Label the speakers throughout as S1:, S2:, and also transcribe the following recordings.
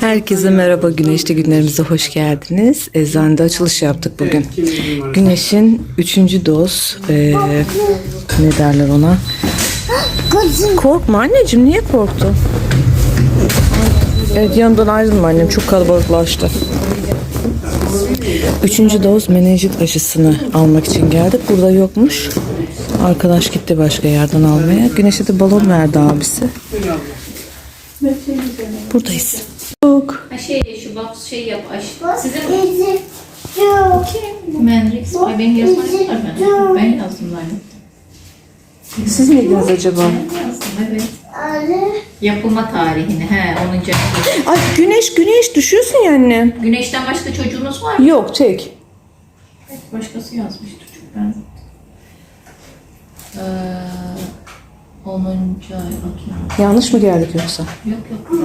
S1: Herkese merhaba Güneşli günlerimize hoş geldiniz. Eczanede açılış yaptık bugün. Güneş'in üçüncü doz eee, ne derler ona? Korkma anneciğim niye korktun? Evet yanımdan ayrılma annem çok kalabalıklaştı. Üçüncü doz menenjit aşısını almak için geldik. Burada yokmuş. Arkadaş gitti başka yerden almaya. Güneş'e de balon verdi abisi. Buradayız. Yok.
S2: Şey şu babs şey yap aş. Sizin? Menrix. Ay benim yazmam var ben. Yazdım zaten.
S1: Siz miydiniz acaba?
S2: Ben yazdım evet. Yapılma tarihini. He 10. ayı.
S1: Ay güneş güneş düşüyorsun ya anne.
S2: Güneşten başka çocuğunuz var mı?
S1: Yok çek.
S2: Başkası yazmış çocuk ben. Ee, 10. ay bakayım.
S1: Yanlış mı geldik yoksa?
S2: Yok yok.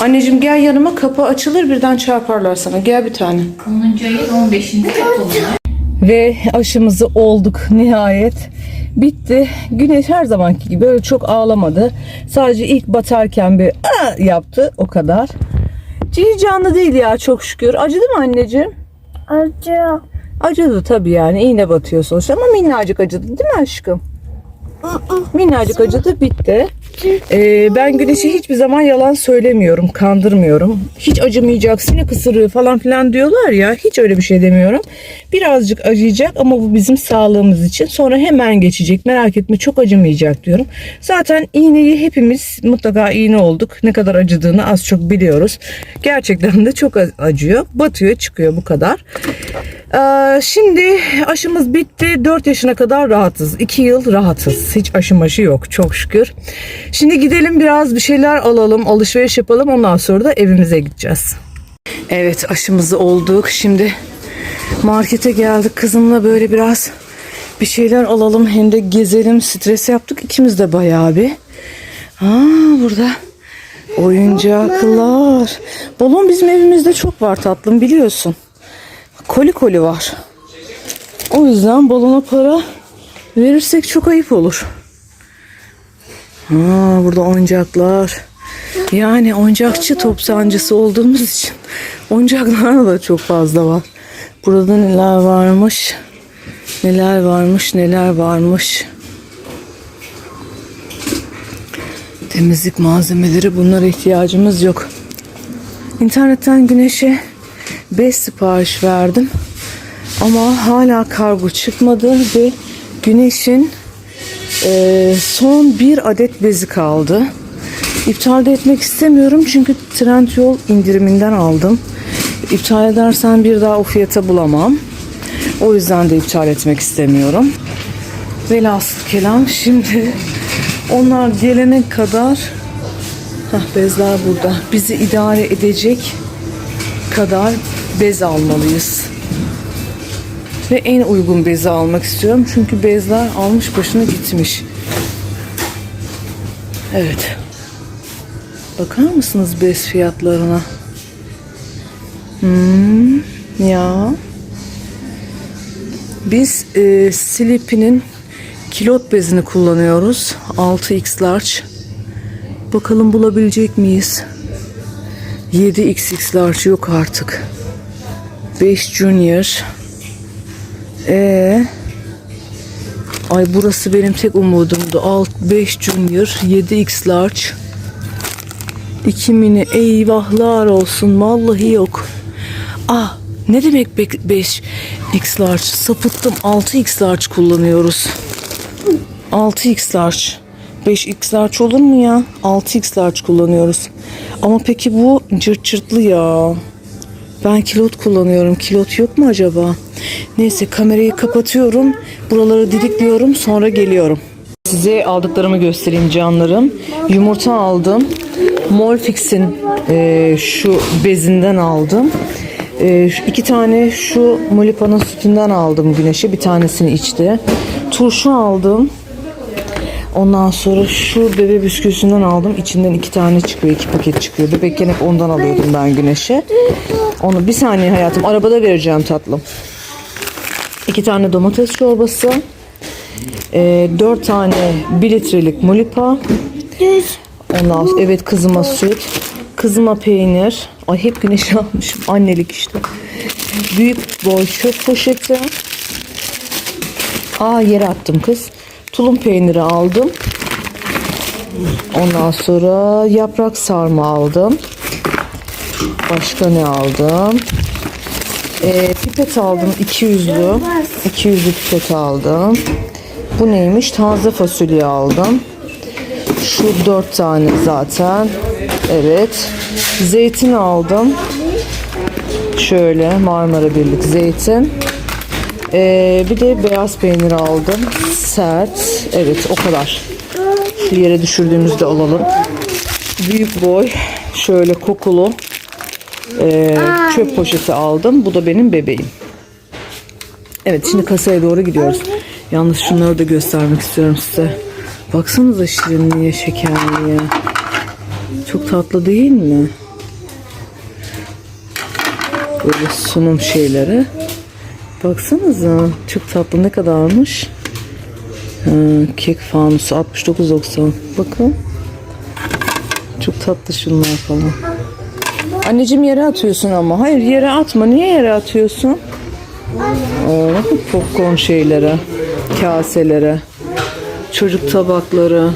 S1: Anneciğim gel yanıma kapı açılır birden çarparlar sana. Gel bir tane.
S2: 10. ayın 15'inde yapılıyor.
S1: Ve aşımızı olduk nihayet. Bitti. Güneş her zamanki gibi böyle çok ağlamadı. Sadece ilk batarken bir "Aa!" yaptı o kadar. Cici canlı değil ya çok şükür. Acıdı mı anneciğim?
S3: Acı.
S1: Acıdı tabii yani iğne batıyor sonuçta ama minnacık acıdı değil mi aşkım? Minnacık acıdı bitti. Ee, ben güneşe hiçbir zaman yalan söylemiyorum, kandırmıyorum. Hiç acımayacak, sinek ısırığı falan filan diyorlar ya. Hiç öyle bir şey demiyorum. Birazcık acıyacak ama bu bizim sağlığımız için. Sonra hemen geçecek. Merak etme çok acımayacak diyorum. Zaten iğneyi hepimiz mutlaka iğne olduk. Ne kadar acıdığını az çok biliyoruz. Gerçekten de çok acıyor. Batıyor, çıkıyor bu kadar. Ee, şimdi aşımız bitti. 4 yaşına kadar rahatız. 2 yıl rahatız. Hiç aşı maşı yok çok şükür. Şimdi gidelim biraz bir şeyler alalım, alışveriş yapalım. Ondan sonra da evimize gideceğiz. Evet aşımızı olduk. Şimdi markete geldik. Kızımla böyle biraz bir şeyler alalım. Hem de gezelim. Stres yaptık. İkimiz de bayağı bir. Aa, burada oyuncaklar. Balon bizim evimizde çok var tatlım biliyorsun koli koli var. O yüzden balona para verirsek çok ayıp olur. Ha, burada oyuncaklar. Yani oyuncakçı toptancısı olduğumuz için oyuncaklar da çok fazla var. Burada neler varmış? Neler varmış, neler varmış. Temizlik malzemeleri bunlara ihtiyacımız yok. İnternetten güneşe bez sipariş verdim. Ama hala kargo çıkmadı ve güneşin e, son bir adet bezi kaldı. İptal de etmek istemiyorum çünkü Trendyol indiriminden aldım. İptal edersen bir daha o fiyata bulamam. O yüzden de iptal etmek istemiyorum. Velhasıl kelam şimdi onlar gelene kadar Hah, bezler burada. Bizi idare edecek kadar bez almalıyız. Ve en uygun bezi almak istiyorum. Çünkü bezler almış başını gitmiş. Evet. Bakar mısınız bez fiyatlarına? Hmm, ya. Biz e, Sleepy'nin kilot bezini kullanıyoruz. 6x large. Bakalım bulabilecek miyiz? 7xx large yok artık. 5 junior. E Ay burası benim tek umudumdu. Alt 5 junior, 7x large. 2 mini eyvahlar olsun. Vallahi yok. Ah ne demek 5 x large? Sapıttım. 6x large kullanıyoruz. 6x large. 5x large olur mu ya? 6x large kullanıyoruz. Ama peki bu cırt cırtlı ya. Ben kilot kullanıyorum. Kilot yok mu acaba? Neyse kamerayı kapatıyorum. Buraları didikliyorum. Sonra geliyorum. Size aldıklarımı göstereyim canlarım. Yumurta aldım. Molfix'in e, şu bezinden aldım. E, iki tane şu Molipa'nın sütünden aldım güneşe. Bir tanesini içti. Turşu aldım. Ondan sonra şu bebe bisküvisinden aldım. İçinden iki tane çıkıyor. iki paket çıkıyor. Bebekken hep ondan alıyordum ben güneşe. Onu bir saniye hayatım. Arabada vereceğim tatlım. İki tane domates çorbası. E, dört tane bir litrelik molipa. Ondan sonra, evet kızıma süt. Kızıma peynir. Ay hep güneş almışım. Annelik işte. Büyük boy çöp poşeti. Aa yere attım kız. Tulum peyniri aldım. Ondan sonra yaprak sarma aldım. Başka ne aldım? Ee, pipet aldım 200'lü. 200'lü pipet aldım. Bu neymiş? Taze fasulye aldım. Şu dört tane zaten. Evet. Zeytin aldım. Şöyle Marmara Birlik zeytin. Ee, bir de beyaz peynir aldım. Sert. Evet o kadar. Şu yere düşürdüğümüzde alalım. Büyük boy. Şöyle kokulu. ee, çöp poşeti aldım. Bu da benim bebeğim. Evet şimdi kasaya doğru gidiyoruz. Yalnız şunları da göstermek istiyorum size. Baksanıza şirinliğe, şekerliğe. Çok tatlı değil mi? Böyle sunum şeyleri. Baksanıza çok tatlı ne kadarmış? Ha, kek fanusu 69.90. Bakın. Çok tatlı şunlar falan. Anneciğim yere atıyorsun ama. Hayır yere atma. Niye yere atıyorsun? Oo, bakın popcorn şeylere, kaselere, çocuk tabakları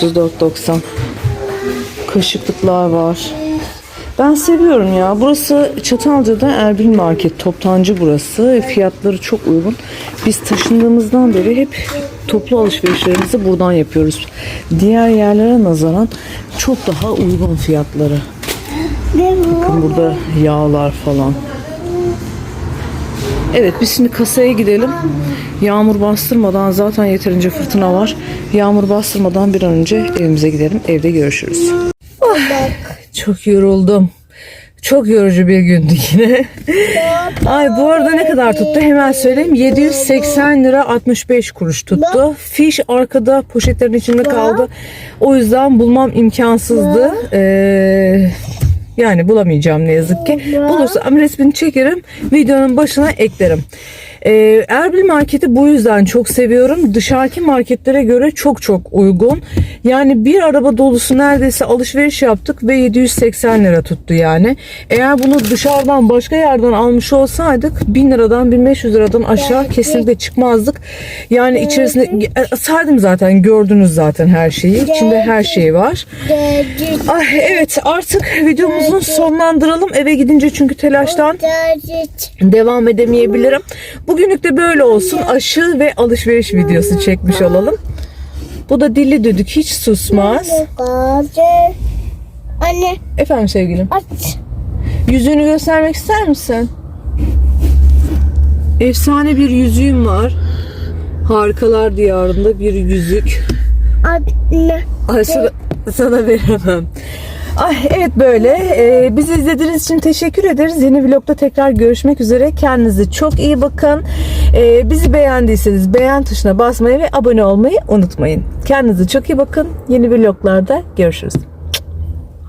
S1: 34.90. Kaşıklıklar var. Ben seviyorum ya. Burası Çatalca'da Erbil Market. Toptancı burası. Fiyatları çok uygun. Biz taşındığımızdan beri hep toplu alışverişlerimizi buradan yapıyoruz. Diğer yerlere nazaran çok daha uygun fiyatları. Bakın burada yağlar falan. Evet biz şimdi kasaya gidelim. Yağmur bastırmadan zaten yeterince fırtına var. Yağmur bastırmadan bir an önce evimize gidelim. Evde görüşürüz. Çok yoruldum. Çok yorucu bir gündü yine. Ay bu arada ne kadar tuttu hemen söyleyeyim. 780 lira 65 kuruş tuttu. Fiş arkada poşetlerin içinde kaldı. O yüzden bulmam imkansızdı. Ee, yani bulamayacağım ne yazık ki. Bulursam resmini çekerim. Videonun başına eklerim. Ee, Erbil marketi bu yüzden çok seviyorum. Dışarıki marketlere göre çok çok uygun. Yani bir araba dolusu neredeyse alışveriş yaptık ve 780 lira tuttu yani. Eğer bunu dışarıdan başka yerden almış olsaydık 1000 liradan 1500 liradan aşağı kesinlikle çıkmazdık. Yani içerisinde e, saydım zaten gördünüz zaten her şeyi. İçinde her şey var. Ay, evet artık videomuzu sonlandıralım. Eve gidince çünkü telaştan devam edemeyebilirim. Bugünlük de böyle olsun. Aşı ve alışveriş videosu çekmiş olalım. Bu da dilli düdük hiç susmaz.
S3: Anne
S1: Efendim sevgilim.
S3: aç.
S1: Yüzüğünü göstermek ister misin? Efsane bir yüzüğüm var. Harikalar diyarında bir yüzük.
S3: Anne.
S1: Ay sana, sana veremem. Ay evet böyle. Ee, bizi izlediğiniz için teşekkür ederiz. Yeni vlogda tekrar görüşmek üzere. Kendinize çok iyi bakın. Ee, bizi beğendiyseniz beğen tuşuna basmayı ve abone olmayı unutmayın. Kendinize çok iyi bakın. Yeni vloglarda görüşürüz.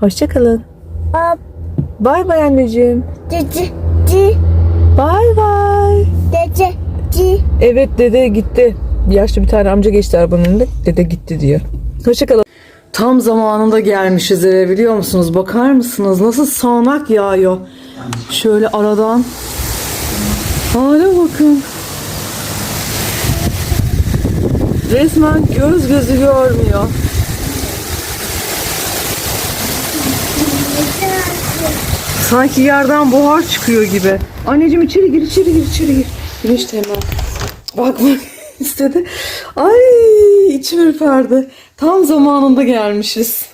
S1: Hoşçakalın. Bay bay anneciğim.
S3: Cici. Ci.
S1: Bay bay.
S3: Dece. Ci.
S1: Evet dede gitti. Yaşlı bir tane amca geçti arabanın önünde. Dede gitti diyor. Hoşçakalın. Tam zamanında gelmişiz eve biliyor musunuz? Bakar mısınız? Nasıl sağanak yağıyor. Şöyle aradan. Hale bakın. Resmen göz gözü görmüyor. Sanki yerden buhar çıkıyor gibi. Anneciğim içeri gir, içeri gir, içeri gir. Güneş hemen bakmak istedi. Ay içim ürperdi. Tam zamanında gelmişiz.